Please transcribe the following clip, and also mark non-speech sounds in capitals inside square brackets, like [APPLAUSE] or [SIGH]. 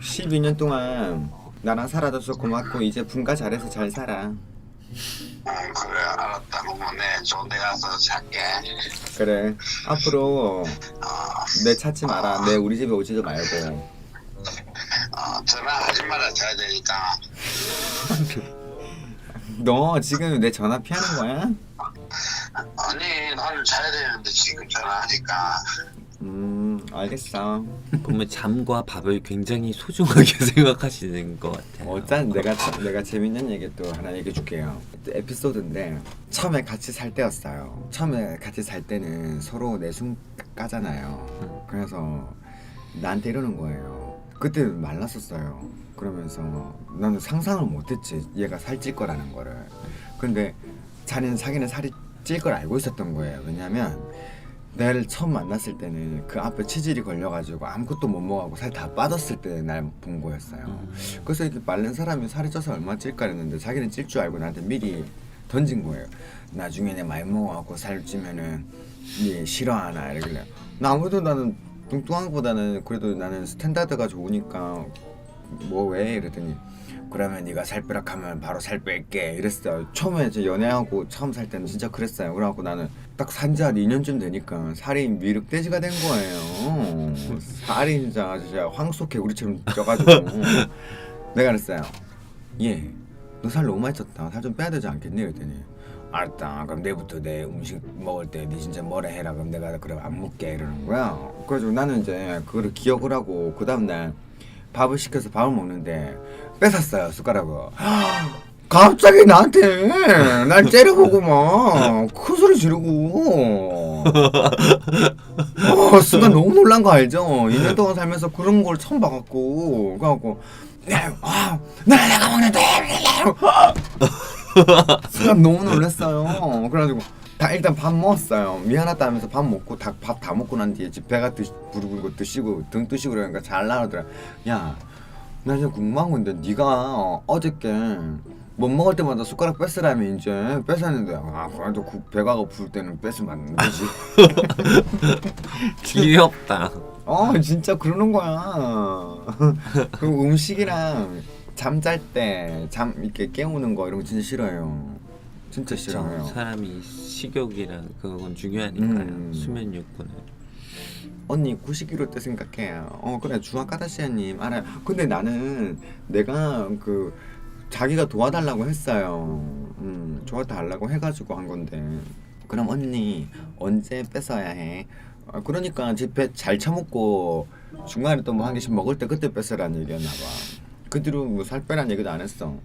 12년 동안 나랑 살아줘서 고맙고 이제 분가 잘해서 잘 살아. 응 그래 알았다 내 좋은 데 가서 살게 그래. 앞으로 어, 내 찾지 마라. 내 우리 집에 오지도 말고. 어, 전화하지 말아 자야 되니까 [LAUGHS] 너 지금 내 전화 피하는 거야? 아니 나는 자야 되는데 지금 전화하니까 음, 알겠어. 보면 잠과 밥을 굉장히 소중하게 [LAUGHS] 생각하시는 것 같아요. 어짠 내가 내가 재밌는 얘기 또 하나 얘기해 줄게요. 에피소드인데 처음에 같이 살 때였어요. 처음에 같이 살 때는 서로 내숭 까잖아요. 그래서 나한테 이러는 거예요. 그때 말랐었어요. 그러면서 나는 상상을 못했지 얘가 살찔 거라는 거를. 근데 자기는 자기는 살이 찔 걸 알고 있었던 거예요. 왜냐면 나를 처음 만났을 때는 그 앞에 치질이 걸려가지고 아무것도 못 먹하고 살 다 빠졌을 때 날 본 거였어요. 그래서 이렇게 마른 사람이 살이 쪄서 얼마 찔까 했는데 자기는 찔 줄 알고 나한테 미리 던진 거예요. 나중에 내 많이 먹어갖고 살 찌면은 니 싫어하나 이러길래. 나 아무래도 나는 뚱뚱한 것보다는 그래도 나는 스탠다드가 좋으니까 뭐 왜? 이러더니 그러면 네가 살 빼라 하면 바로 살 뺄게. 이랬어요. 처음에 이제 연애하고 처음 살 때는 진짜 그랬어요. 그래갖고 나는 딱 산지 한 2년쯤 되니까 살이 미륵돼지가 된 거예요. 살이 진짜 진짜 황소 개구리처럼 쪄가지고. [LAUGHS] 내가 그랬어요 얘너 살 너무 많이 쪘다. 살 좀 빼야 되지 않겠니? 이랬더니 알았다. 그럼 내일부터 내 음식 먹을 때 네 진짜 뭐라 해라. 그럼 내가 그럼 안 먹게. 이러는 거야. 그래가지고 나는 이제 그거를 기억을 하고 그 다음날 밥을 시켜서 밥을 먹는데 뺏었어요 숟가락을 갑자기 나한테 [LAUGHS] 날 째려보고 막큰 소리 지르고. 어, 순간 너무 놀란 거 알죠? 2년 동안 살면서 그런 걸 처음 봐갖고. 그래갖고 아, 나 내가 먹는데 순간 너무 놀랐어요. 그래가지고 다 일단 밥 먹었어요. 미안하다 하면서 밥 먹고 다 밥 다 먹고 난 뒤에 집 배가 드, 부르고 드시고 등 뜨시고 그러니까 잘 나오더라. 야나 진짜 궁금한 건데 네가 어, 어저께 못 먹을 때마다 숟가락 뺏으라며 이제 뺏었는데 아 그래도 그 배가 고플 때는 뺏으면 안 되지 [LAUGHS] 귀엽다. 어 진짜 그러는 거야 [LAUGHS] 그 음식이랑 잠잘 때 잠 이렇게 깨우는 거 이런 거 진짜 싫어요 진짜 싫어요 사람이 식욕이랑 그건 중요하니까요. 음. 수면 욕구는. 언니 90kg 때 생각해 요. 어 그래 주아카다시아님 알아요. 근데 나는 내가 그 자기가 도와달라고 했어요. 음 도와달라고 해가지고 한 건데. 그럼 언니 언제 뺏어야 해? 아, 그러니까 집에 잘 처먹고 중간에 또 뭐 한 개씩 먹을 때 그때 뺏으라는 얘기였나 봐. 그 뒤로 뭐 살 빼란 얘기도 안 했어.